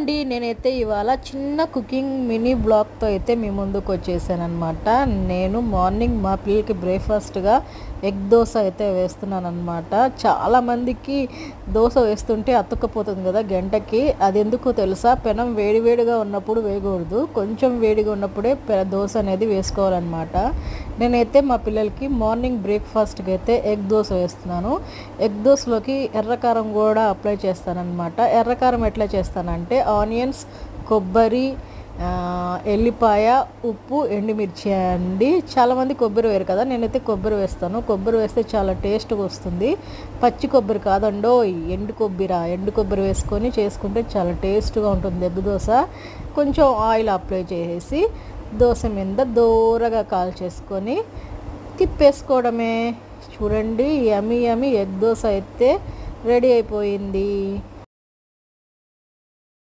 అండి నేనైతే ఇవాళ చిన్న కుకింగ్ మినీ బ్లాగ్తో అయితే మీ ముందుకు వచ్చేసానమాట నేను మార్నింగ్ మా పిల్లలకి బ్రేక్ఫాస్ట్గా ఎగ్ దోశ అయితే వేస్తున్నాను అనమాట చాలామందికి దోశ వేస్తుంటే అతుక్కపోతుంది కదా గంటకి. అది ఎందుకో తెలుసా? పెనం వేడివేడిగా ఉన్నప్పుడు వేయకూడదు. కొంచెం వేడిగా ఉన్నప్పుడే పె- దోశ అనేది వేసుకోవాలన్నమాట. నేనైతే మా పిల్లలకి మార్నింగ్ బ్రేక్ఫాస్ట్కి అయితే ఎగ్ దోశ వేస్తున్నాను. ఎగ్ దోశలోకి ఎర్రకారం కూడా అప్లై చేస్తానన్నమాట. ఎర్రకారం ఎట్లా చేస్తానంటే ఆనియన్స్ కొబ్బరి ఎల్లిపాయ ఉప్పు ఎండుమిర్చి అండి. చాలామంది కొబ్బరి వేరు కదా. నేనైతే కొబ్బరి వేస్తాను. కొబ్బరి వేస్తే చాలా టేస్ట్గా వస్తుంది. పచ్చి కొబ్బరి కాదండో ఎండు కొబ్బరి ఎండు కొబ్బరి వేసుకొని చేసుకుంటే చాలా టేస్ట్గా ఉంటుంది ఎగ్ దోశ. కొంచెం ఆయిల్ అప్లై చేసేసి దోశ మీద దూరగా కాల్చేసుకొని తిప్పేసుకోవడమే. చూడండి యమి యమి ఎగ్ దోశ అయితే రెడీ అయిపోయింది.